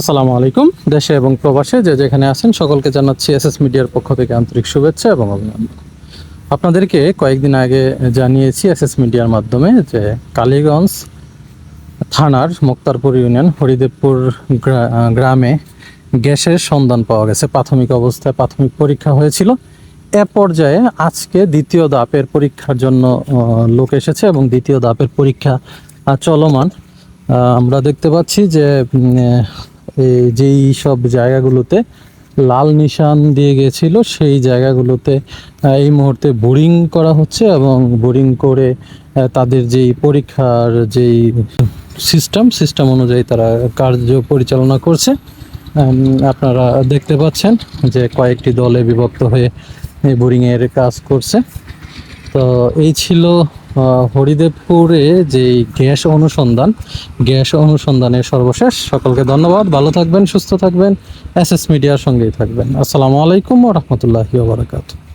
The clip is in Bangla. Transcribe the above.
আসসালামু আলাইকুম। দেশে এবং প্রবাসে যে যেখানে আছেন সকলকে জানাচ্ছি এসএস মিডিয়ার পক্ষ থেকে আন্তরিক শুভেচ্ছা এবং অভিনন্দন। আপনাদেরকে কয়েকদিন আগে জানিয়েছি এসএস মিডিয়ার মাধ্যমে যে কালীগঞ্জ থানার মুক্তারপুর ইউনিয়ন হরিদেবপুর গ্রা- গ্রামে গ্যাসের সন্ধান পাওয়া গেছে। প্রাথমিক অবস্থায় প্রাথমিক পরীক্ষা হয়েছিল। এ পর্যায়ে আজকে দ্বিতীয় দাপের পরীক্ষার জন্য লোক এসেছে এবং দ্বিতীয় দাপের পরীক্ষা চলমান। আমরা দেখতে পাচ্ছি যে যেই সব জায়গাগুলোতে লাল নিশান দিয়ে গেছিল, সেই জায়গাগুলোতে এই মুহূর্তে বোরিং করা হচ্ছে এবং বোরিং করে তাদের যেই পরীক্ষার যেই সিস্টেম সিস্টেম অনুযায়ী তারা কার্য পরিচালনা করছে। আপনারা দেখতে পাচ্ছেন যে কয়েকটি দলে বিভক্ত হয়ে এই বোরিংয়ের কাজ করছে। তো এই ছিল হরিদেবপুরে যে গ্যাস অনুসন্ধান, গ্যাস অনুসন্ধানের সর্বশেষ, সকলকে ধন্যবাদ। ভালো থাকবেন, সুস্থ থাকবেন। এস এস মিডিয়ার সঙ্গেই থাকবেন। আসসালামু আলাইকুম রহমতুল্লাহি বারাকাতু